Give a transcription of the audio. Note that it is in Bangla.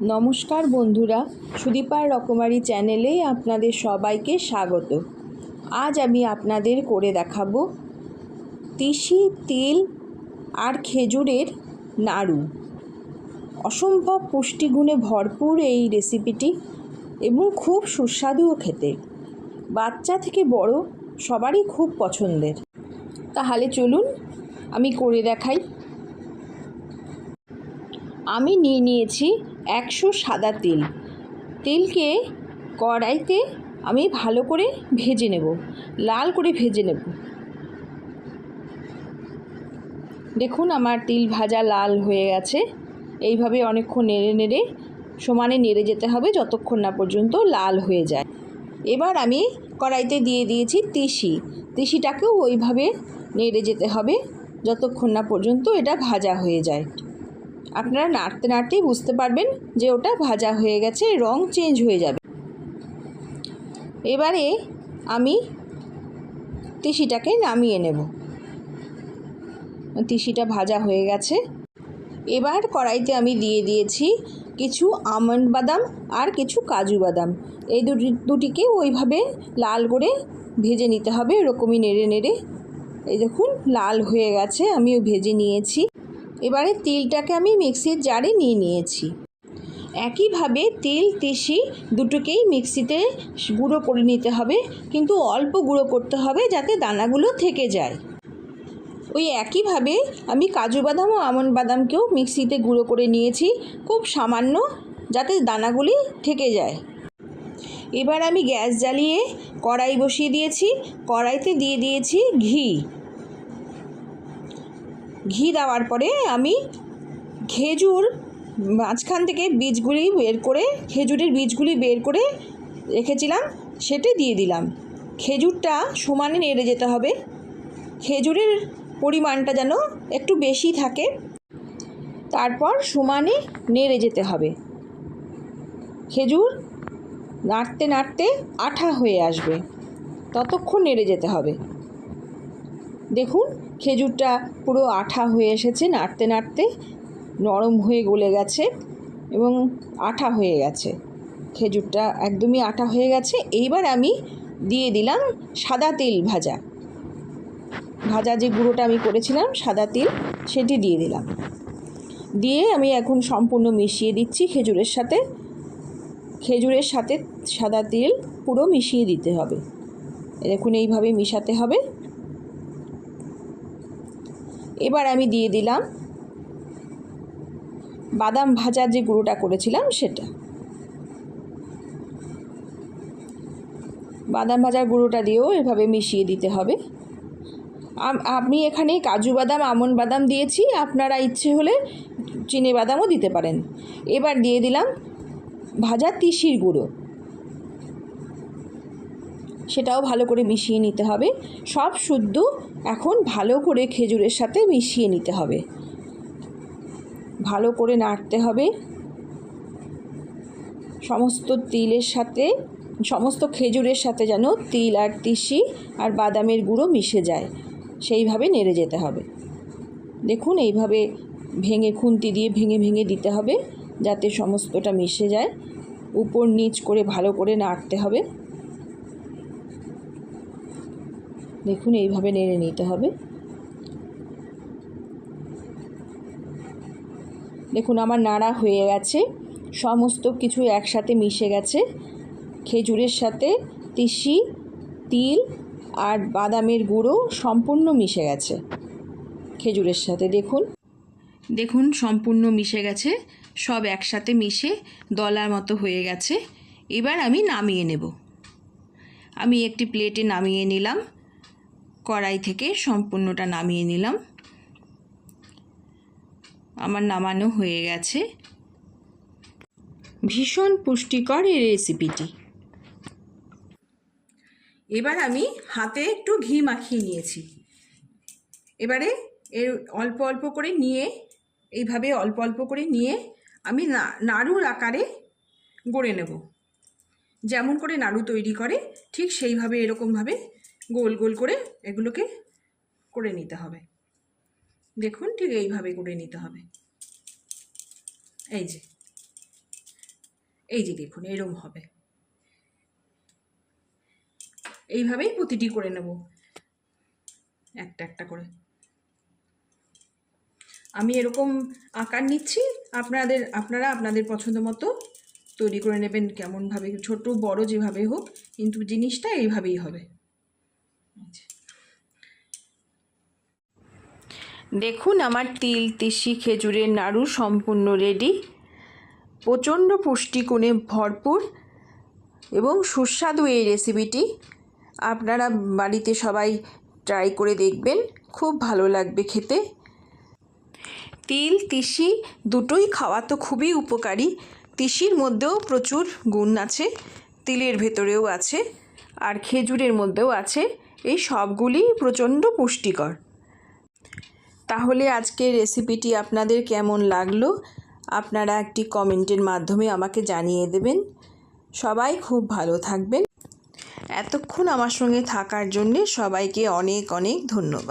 নমস্কার বন্ধুরা, সুদীপার রকমারি চ্যানেলে আপনাদের সবাইকে স্বাগত। আজ আমি আপনাদের করে দেখাবো তিসি তিল আর খেজুরের নাড়ু। অসম্ভব পুষ্টিগুণে ভরপুর এই রেসিপিটি এবং খুব সুস্বাদুও খেতে। বাচ্চা থেকে বড় সবারই খুব পছন্দের। তাহলে চলুন আমি করে দেখাই। আমি নিয়ে নিয়েছি একশো সাদা তিল। তিলকে কড়াইতে আমি ভালো করে ভেজে নেব, লাল করে ভেজে নেব। দেখুন আমার তিল ভাজা লাল হয়ে গেছে। এইভাবে অনেকক্ষণ নেড়ে নেড়ে, সমানে নেড়ে যেতে হবে যতক্ষণ না পর্যন্ত লাল হয়ে যায়। এবার আমি কড়াইতে দিয়ে দিয়েছি তিসি। তিসিটাকেও ওইভাবে নেড়ে যেতে হবে যতক্ষণ না পর্যন্ত এটা ভাজা হয়ে যায়। আপনারা নাড়তে নাড়তেই বুঝতে পারবেন যে ওটা ভাজা হয়ে গেছে, রং চেঞ্জ হয়ে যাবে। এবারে আমি তিসিটাকে নামিয়ে নেব। তিসিটা ভাজা হয়ে গেছে। এবার কড়াইতে আমি দিয়ে দিয়েছি কিছু আমন্ড বাদাম আর কিছু কাজু বাদাম। এই দুটি, দুটিকে ওইভাবে লাল করে ভেজে নিতে হবে, এরকমই নেড়ে নেড়ে। এই দেখুন, লাল হয়ে গেছে, আমিও ভেজে নিয়েছি। এবারে তিলটাকে আমি মিক্সির জারে নিয়ে নিয়েছি। একইভাবে তিল, তিসি দুটোকেই মিক্সিতে গুঁড়ো করে নিতে হবে, কিন্তু অল্প গুঁড়ো করতে হবে যাতে দানাগুলো থেকে যায়। ওই একইভাবে আমি কাজু বাদাম ও আমন্ড বাদামকেও মিক্সিতে গুঁড়ো করে নিয়েছি, খুব সামান্য যাতে দানাগুলি থেকে যায়। এবার আমি গ্যাস জ্বালিয়ে কড়াই বসিয়ে দিয়েছি। কড়াইতে দিয়ে দিয়েছি ঘি। ঘি দেওয়ার পরে আমি খেজুর মাঝখান থেকে বীজগুলি বের করে, খেজুরের বীজগুলি বের করে রেখেছিলাম, সেটি দিয়ে দিলাম। খেজুরটা সমানে নেড়ে যেতে হবে। খেজুরের পরিমাণটা যেন একটু বেশি থাকে, তারপর সমানে নেড়ে যেতে হবে। খেজুর নাড়তে নাড়তে আঠা হয়ে আসবে। ততক্ষণ নেড়ে যেতে হবে। দেখুন, খেজুরটা পুরো আঠা হয়ে এসেছে, নাড়তে নাড়তে নরম হয়ে গলে গেছে এবং আঠা হয়ে গেছে। খেজুরটা একদমই আঠা হয়ে গেছে। এইবার আমি দিয়ে দিলাম সাদা তেল ভাজা। ভাজা যে গুঁড়োটা আমি করেছিলাম, সাদা তিল, সেটি দিয়ে দিলাম। দিয়ে আমি এখন সম্পূর্ণ মিশিয়ে দিচ্ছি খেজুরের সাথে। খেজুরের সাথে সাদা তিল পুরো মিশিয়ে দিতে হবে। দেখুন, এইভাবে মিশাতে হবে। এবার আমি দিয়ে দিলাম বাদাম ভাজার যে গুঁড়োটা করেছিলাম সেটা। বাদাম ভাজার গুঁড়োটা দিয়েও এভাবে মিশিয়ে দিতে হবে। আমি এখানে কাজু বাদাম, আমন বাদাম দিয়েছি, আপনারা ইচ্ছে হলে চিনে বাদামও দিতে পারেন। এবার দিয়ে দিলাম ভাজা তিসির গুঁড়ো। সেটাও ভালো করে মিশিয়ে নিতে হবে। সব শুদ্ধ এখন ভালো করে খেজুরের সাথে মিশিয়ে নিতে হবে। ভালো করে নাড়তে হবে। সমস্ত তিলের সাথে, সমস্ত খেজুরের সাথে যেন তিল আর তিসি আর বাদামের গুঁড়ো মিশে যায়। সেইভাবে নেড়ে যেতে হবে। দেখুন এইভাবে ভেঙে খুন্তি দিয়ে ভেঙে ভেঙে দিতে হবে যাতে সমস্তটা মিশে যায়। উপর নিচ করে ভালো করে নাড়তে হবে। দেখুন, এইভাবে নেড়ে নিতে হবে। দেখুন, আমার নাড়া হয়ে গেছে। সমস্ত কিছু একসাথে মিশে গেছে। খেজুরের সাথে তিসি, তিল আর বাদামের গুঁড়ো সম্পূর্ণ মিশে গেছে। খেজুরের সাথে দেখুন। দেখুন, সম্পূর্ণ মিশে গেছে। সব একসাথে মিশে দলার মতো হয়ে গেছে। এবার আমি নামিয়ে নেব। আমি একটি প্লেটে নামিয়ে নিলাম। কড়াই থেকে সম্পূর্ণটা নামিয়ে নিলাম। আমার নামানো হয়ে গেছে। ভীষণ পুষ্টিকর এই রেসিপিটি এবার আমি হাতে একটু ঘি মাখিয়ে নিয়েছি। এবারে এর অল্প অল্প করে নিয়ে, এইভাবে অল্প অল্প করে নিয়ে আমি নাড়ুর আকারে গড়ে নেব। যেমন করে নাড়ু তৈরি করে, ঠিক সেইভাবে এরকমভাবে গোল গোল করে এগুলোকে করে নিতে হবে। দেখুন ঠিক এইভাবে করে নিতে হবে। এই যে। এই যে দেখুন, এরম হবে। এইভাবেই প্রতিটি করে নেব। একটা একটা করে। আমি এরকম আকার নিচ্ছি, আপনাদের, আপনারা আপনাদের পছন্দ মতো তৈরি করে নেবেন কেমনভাবে, ছোট, বড় যেভাবে হোক, কিন্তু জিনিসটা এইভাবেই হবে। দেখুন আমার তিল, তিসি, খেজুরের নাড়ু সম্পূর্ণ রেডি প্রচণ্ড পুষ্টিগুণে ভরপুর এবং সুস্বাদু এই রেসিপিটি আপনারা বাড়িতে সবাই ট্রাই করে দেখবেন, খুব ভালো লাগবে খেতে। তিল, তিসি দুটোই খাওয়া তো খুবই উপকারী। তিসির মধ্যেও প্রচুর গুণ আছে, তিলের ভেতরেও আছে, আর খেজুরের মধ্যেও আছে। এই সবগুলি প্রচণ্ড পুষ্টিকর। তাহলে আজকের রেসিপিটি আপনাদের কেমন লাগল? আপনারা একটি কমেন্টের মাধ্যমে আমাকে জানিয়ে দেবেন। সবাই খুব ভালো থাকবেন। এতক্ষণ আমার সঙ্গে থাকার জন্যে সবাইকে অনেক অনেক ধন্যবাদ।